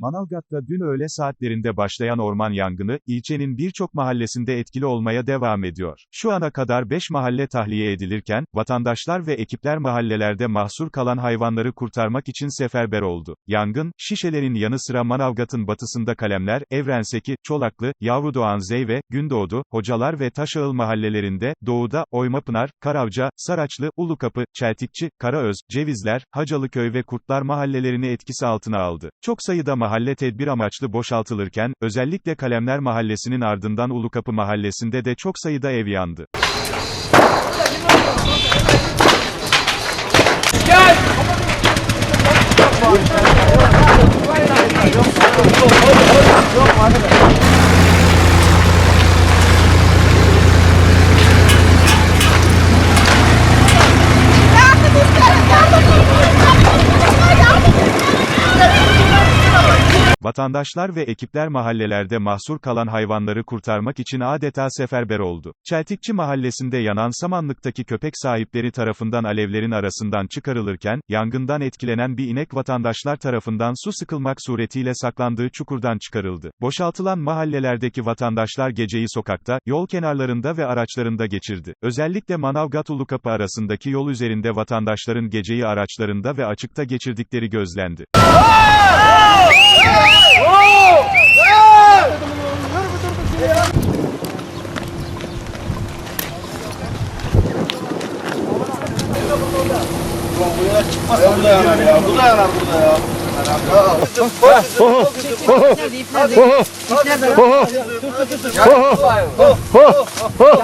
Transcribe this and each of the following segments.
Manavgat'ta dün öğle saatlerinde başlayan orman yangını, ilçenin birçok mahallesinde etkili olmaya devam ediyor. Şu ana kadar 5 mahalle tahliye edilirken, vatandaşlar ve ekipler mahallelerde mahsur kalan hayvanları kurtarmak için seferber oldu. Yangın, Şişelerin yanı sıra Manavgat'ın batısında Kalemler, Evrenseki, Çolaklı, Yavrudoğan Zeyve, Gündoğdu, Hocalar ve Taşağıl mahallelerinde, doğuda, Oymapınar, Karavca, Saraçlı, Ulukapı, Çeltikçi, Karaöz, Cevizler, Hacalıköy ve Kurtlar mahallelerini etkisi altına aldı. Çok sayıda mahalle tedbir amaçlı boşaltılırken, özellikle Kalemler mahallesinin ardından Ulukapı mahallesinde de çok sayıda ev yandı. Vatandaşlar ve ekipler mahallelerde mahsur kalan hayvanları kurtarmak için adeta seferber oldu. Çeltikçi mahallesinde yanan samanlıktaki köpek sahipleri tarafından alevlerin arasından çıkarılırken, yangından etkilenen bir inek vatandaşlar tarafından su sıkılmak suretiyle saklandığı çukurdan çıkarıldı. Boşaltılan mahallelerdeki vatandaşlar geceyi sokakta, yol kenarlarında ve araçlarında geçirdi. Özellikle Manavgat Ulukapı arasındaki yol üzerinde vatandaşların geceyi araçlarında ve açıkta geçirdikleri gözlendi. Bu da yanar ya. Bu da yanar burada ya.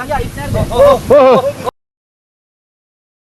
Ya ip nerede?